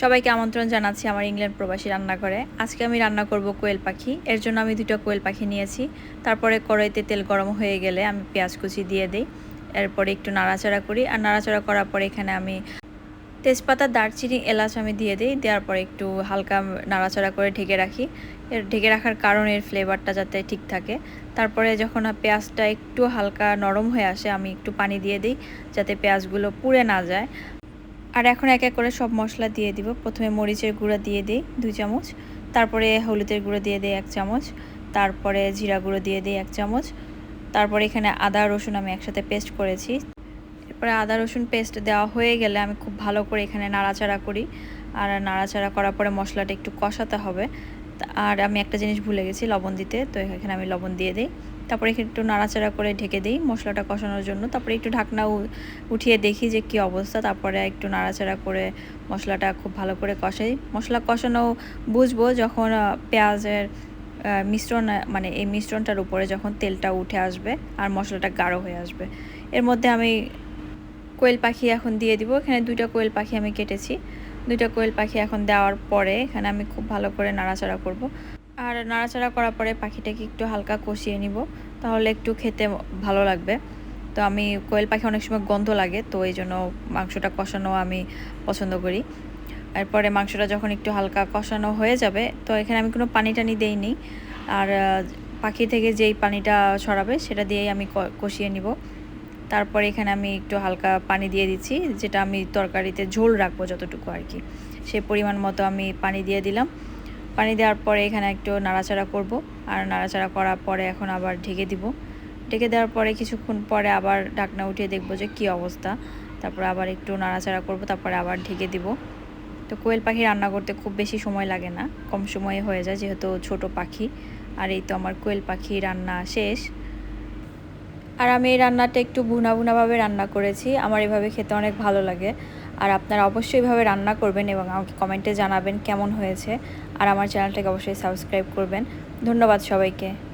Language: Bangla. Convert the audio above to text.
সবাইকে আমন্ত্রণ জানাচ্ছি আমার ইংল্যান্ড প্রবাসী রান্নাঘরে। আজকে আমি রান্না করব কোয়েল পাখি। এর জন্য আমি দুটো কোয়েল পাখি নিয়েছি। তারপরে কড়াইতে তেল গরম হয়ে গেলে আমি পেঁয়াজ কুচি দিয়ে দিই। এরপরে একটু নাড়াচাড়া করি। আর নাড়াচাড়া করার পরে এখানে আমি তেজপাতা, দারচিনি, এলাচ আমি দিয়ে দিই। দেওয়ার পরে একটু হালকা নাড়াচাড়া করে ঢেকে রাখি। এর ঢেকে রাখার কারণ এর ফ্লেভারটা যাতে ঠিক থাকে। তারপরে যখন পেঁয়াজটা একটু হালকা নরম হয়ে আসে, আমি একটু পানি দিয়ে দিই যাতে পেঁয়াজগুলো পুড়ে না যায়। আর এখন এক এক করে সব মশলা দিয়ে দিব। প্রথমে মরিচের গুঁড়া দিয়ে দিই দুই চামচ, তারপরে হলুদের গুঁড়ো দিয়ে দিই এক চামচ, তারপরে জিরা গুঁড়ো দিয়ে দিই এক চামচ, তারপরে এখানে আদা, রসুন আমি একসাথে পেস্ট করেছি। এরপরে আদা, রসুন পেস্ট দেওয়া হয়ে গেলে আমি খুব ভালো করে এখানে নাড়াচাড়া করি। আর নাড়াচাড়া করার পরে মশলাটা একটু কষাতে হবে। আর আমি একটা জিনিস ভুলে গেছি, লবণ দিতে। তো এখানে আমি লবণ দিয়ে দিই। তারপরে একটু নাড়াচাড়া করে ঢেকে দিই মশলাটা কষানোর জন্য। তারপরে একটু ঢাকনা উঠিয়ে দেখি যে কি অবস্থা। তারপরে একটু নাড়াচাড়া করে মশলাটা খুব ভালো করে কষাই। মশলা কষানো বুঝব যখন পেঁয়াজের মিশ্রণ মানে এই মিশ্রণটার উপরে যখন তেলটা উঠে আসবে আর মশলাটা গাঢ় হয়ে আসবে। এর মধ্যে আমি কোয়েল পাখি এখন দিয়ে দিব। এখানে দুইটা কোয়েল পাখি আমি কেটেছি। দুইটা কোয়েল পাখি এখন দেওয়ার পরে এখানে আমি খুব ভালো করে নাড়াচাড়া করব। আর নাড়াচাড়া করার পরে পাখিটাকে একটু হালকা কষিয়ে নিব, তাহলে একটু খেতে ভালো লাগবে। তো আমি কোয়েল পাখি অনেক সময় গন্ধ লাগে, তো এই জন্য মাংসটা কষানো আমি পছন্দ করি। এরপরে মাংসটা যখন একটু হালকা কষানো হয়ে যাবে, তো এখানে আমি কোনো পানি টানি দেইনি। আর পাখি থেকে যেই পানিটা ছড়াবে, সেটা দিয়েই আমি কষিয়ে নিব। তারপরে এখানে আমি একটু হালকা পানি দিয়ে দিচ্ছি, যেটা আমি তরকারিতে ঝোল রাখব যতটুকু আর কি। সেই পরিমাণ মতো আমি পানি দিয়ে দিলাম। পানি দেওয়ার পরে এখানে একটু নাড়াচাড়া করব। আর নাড়াচাড়া করার পরে এখন আবার ঢেকে দিব। ঢেকে দেওয়ার পরে কিছুক্ষণ পরে আবার ঢাকনা উঠিয়ে দেখব যে কি অবস্থা। তারপরে আবার একটু নাড়াচাড়া করব, তারপরে আবার ঢেকে দিব। তো কোয়েল পাখি রান্না করতে খুব বেশি সময় লাগে না, কম সময়ে হয়ে যায় যেহেতু ছোট পাখি। আর এই তো আমার কোয়েল পাখি রান্না শেষ। আর আমি এই রান্নাটা একটু ভুনা ভুনাভাবে রান্না করেছি। আমার এভাবে খেতে অনেক ভালো লাগে। আর আপনারা অবশ্যই এভাবে রান্না করবেন এবং আমাকে কমেন্টে জানাবেন কেমন হয়েছে। আর আমার চ্যানেলটাকে অবশ্যই সাবস্ক্রাইব করবেন। ধন্যবাদ সবাইকে।